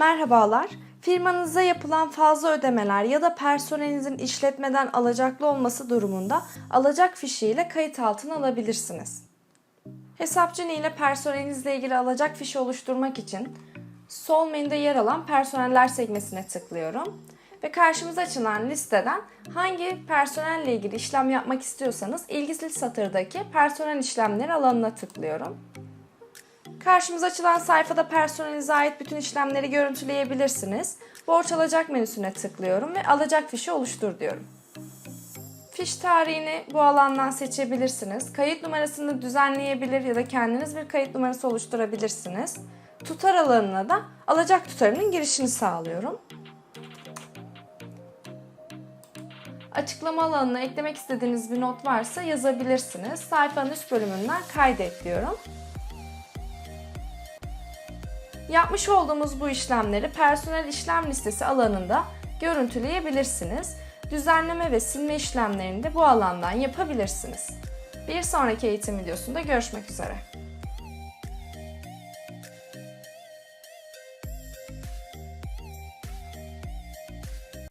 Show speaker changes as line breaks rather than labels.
Merhabalar. Firmanıza yapılan fazla ödemeler ya da personelinizin işletmeden alacaklı olması durumunda alacak fişiyle kayıt altına alabilirsiniz. Hesapçı ile personelinizle ilgili alacak fişi oluşturmak için sol menüde yer alan personeller sekmesine tıklıyorum ve karşımıza açılan listeden hangi personelle ilgili işlem yapmak istiyorsanız ilgili satırdaki personel işlemleri alanına tıklıyorum. Karşımıza açılan sayfada personelinize ait bütün işlemleri görüntüleyebilirsiniz. Borç alacak menüsüne tıklıyorum ve alacak fişi oluştur diyorum. Fiş tarihini bu alandan seçebilirsiniz. Kayıt numarasını düzenleyebilir ya da kendiniz bir kayıt numarası oluşturabilirsiniz. Tutar alanına da alacak tutarının girişini sağlıyorum. Açıklama alanına eklemek istediğiniz bir not varsa yazabilirsiniz. Sayfanın üst bölümünden kaydet diyorum. Yapmış olduğumuz bu işlemleri personel işlem listesi alanında görüntüleyebilirsiniz. Düzenleme ve silme işlemlerini de bu alandan yapabilirsiniz. Bir sonraki eğitim videosunda görüşmek üzere.